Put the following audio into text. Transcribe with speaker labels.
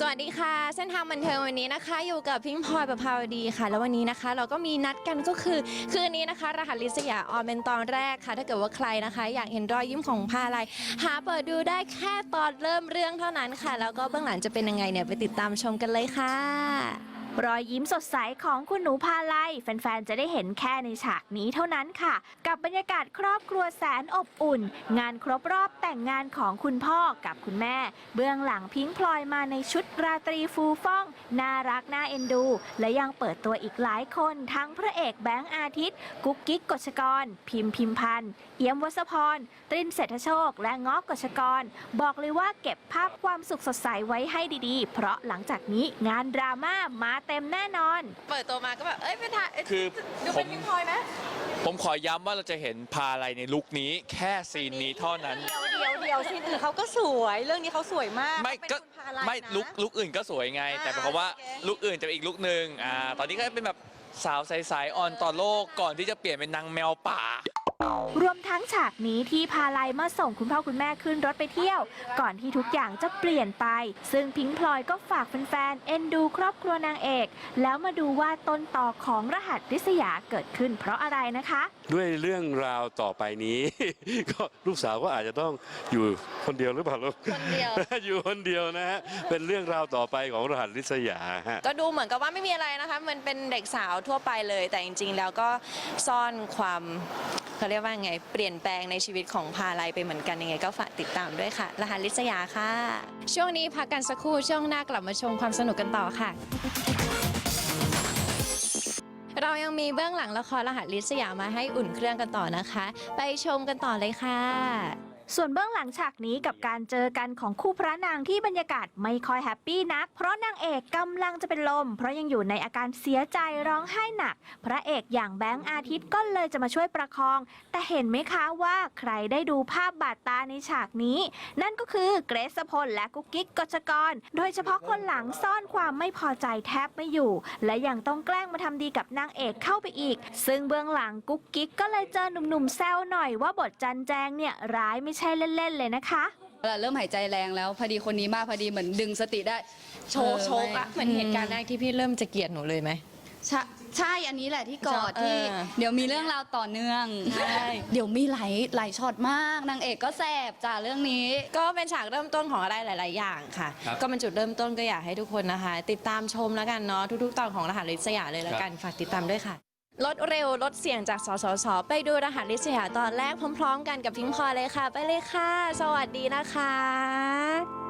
Speaker 1: สวัสดีค่ะ เส้นทางบันเทิงวันนี้นะคะ อยู่กับพิงพลอยประภาวดีค่ะ แล้ววันนี้นะคะ เราก็มีนัดกันก็คือ คืนนี้นะคะ รหัสลิศยาออนเป็นตอนแรกค่ะ ถ้าเกิดว่าใครนะคะ อยากเห็นรอยยิ้มของพาลัยหาเปิดดูได้แค่ตอนเริ่มเรื่องเท่านั้นค่ะ แล้วก็เบื้องหลังจะเป็นยังไงเนี่ยไปติดตามชมกันเลยค่ะ
Speaker 2: รอยยิ้มสดใสของคุณหนูพาไลยแฟนๆ จะได้เห็นแค่ในฉากนี้เท่านั้นค่ะ กับบรรยากาศครอบครัวแสนอบอุ่น งานครบรอบแต่งงานของคุณพ่อกับคุณแม่ เบื้องหลังพิงพลอยมาในชุดราตรีฟูฟ่อง น่ารักน่าเอ็นดู และยังเปิดตัวอีกหลายคน ทั้งพระเอกแบงค์อาทิตย์ กุ๊กกิ๊กกฎชกร พิมพ์พิมพันธ์เอี่ยมวัสพรตรินเศรษฐโชค และง้อกฎชกร บอกเลยว่าเก็บภาพความสุขสดใสไว้ให้ดีๆ เพราะหลังจากนี้งานดราม่ามาเต็มแน่นอน
Speaker 1: เปิดตัวมาก็แบบ เอ้ยไปถ่ายเย
Speaker 3: คือ
Speaker 1: ดู
Speaker 3: ผ
Speaker 1: เป็น
Speaker 3: ม
Speaker 1: พิงพลอยไหม
Speaker 3: ผมขอย้ำว่าเราจะเห็นพาอะไรในลุคนี้ แค่ซีนนี้เท่านั้น
Speaker 4: เดียวเดียวเดียวซีนอื่นเขาก็สวย เรื่องนี้เขาสวยมาก
Speaker 3: ไม่
Speaker 4: เป็น
Speaker 3: ก็
Speaker 4: คุณพาลัย
Speaker 3: ไม่
Speaker 4: นะ
Speaker 3: ลุกลุกอื่นก็สวยไง แต่หมายความว่า
Speaker 4: โอเค
Speaker 3: ลุกอื่นจะเป็นอีกลุกหนึ่งอ่าตอนนี้ก็เป็นแบบสาวใสๆอ่อนต่อโลกก่อนที่จะเปลี่ยนเป็นนางแมวป่า
Speaker 2: รวมทั้งฉากนี้ที่พาไลมาส่งคุณพ่อคุณแม่ขึ้นรถไปเที่ยว ก่อนที่ทุกอย่างจะเปลี่ยนไป ซึ่งพิงค์พลอยก็ฝากแฟนๆเอ็นดูครอบครัวนางเอก แล้วมาดูว่าต้นต่อของรหัสริษยาเกิดขึ้นเพราะอะไรนะคะ
Speaker 5: ด้วยเรื่องราวต่อไปนี้ ก็ลูกสาวก็อาจจะต้องอยู่คนเดียวหรือเปล่าลูก
Speaker 1: คนเดียว
Speaker 5: อยู่คนเดียวนะฮะเป็นเรื่องราวต่อไปของรหัสลิษยาฮะ
Speaker 1: ก็ดูเหมือนกับว่าไม่มีอะไรนะคะมันเป็นเด็กสาวทั่วไปเลย แต่จริง ๆ แล้วก็ซ่อนความ เขาเรียกว่าไงเปลี่ยนแปลงในชีวิตของพาลัยไปเหมือนกันยังไง ก็ฝากติดตามด้วยค่ะ รหัสลิศยาค่ะ ช่วงนี้พักกันสักครู่ช่วงหน้ากลับมาชมความสนุกกันต่อค่ะ เรายังมีเบื้องหลังละครรหัสลิศยามาให้อุ่นเครื่องกันต่อนะคะ ไปชมกันต่อเลยค่ะ
Speaker 2: ส่วนเบื้องหลังฉากนี้กับการเจอกันของคู่พระนางที่บรรยากาศไม่ค่อยแฮปปี้นัก เพราะนางเอกกำลังจะเป็นลม เพราะยังอยู่ในอาการเสียใจร้องไห้หนัก พระเอกอย่างแบงค์อาทิตย์ก็เลยจะมาช่วยประคอง แต่เห็นไหมคะว่าใครได้ดูภาพบาดตาในฉากนี้ นั่นก็คือเกรซพลและกุ๊กกิ๊กกชกร โดยเฉพาะคนหลังซ่อนความไม่พอใจแทบไม่อยู่ และยังต้องแกล้งมาทำดีกับนางเอกเข้าไปอีก ซึ่งเบื้องหลังกุ๊กกิ๊กก็เลยเจอหนุ่มๆแซวหน่อยว่าบทจันแจงเนี่ยร้ายไม่ใช่เล่นๆเลยนะคะ
Speaker 6: เวลาเริ่มหายใจแรงแล้วพอดีคนนี้มาพอดีเหมือนดึงสติได้
Speaker 1: โชกโชกอะเหมือนเหตุการณ์แรกที่พี่เริ่มจะเกลียดหนูเลยไหม
Speaker 6: ใช่ใช่อันนี้แหละที่กอด
Speaker 1: เออ
Speaker 6: ที่ เดี๋ยวมีเรื่องราวต่อเนื่อง
Speaker 1: ใช่
Speaker 6: เดี๋ยวมีหลายหลายช็อตมากนางเอกก็แสบจ้าเรื่องนี้
Speaker 1: ก็เป็นฉากเริ่มต้นของอะไรหลาย ๆ อย่างค่ะ
Speaker 3: ครับ
Speaker 1: ก็เป็นจุดเริ่มต้นก็อยากให้ทุกคนนะคะ ติดตามชมแล้วกันเนาะทุก ๆ ตอนของรหัสลิศยาเลยแล้วกันฝากติดตามด้วยค่ะ ลดเร็วลดเสียงจากสสส ไปดูรหัสลิศยาตอนแรกพร้อม ๆ กันกับพิงพลอยเลยค่ะ ไปเลยค่ะ สวัสดีนะคะ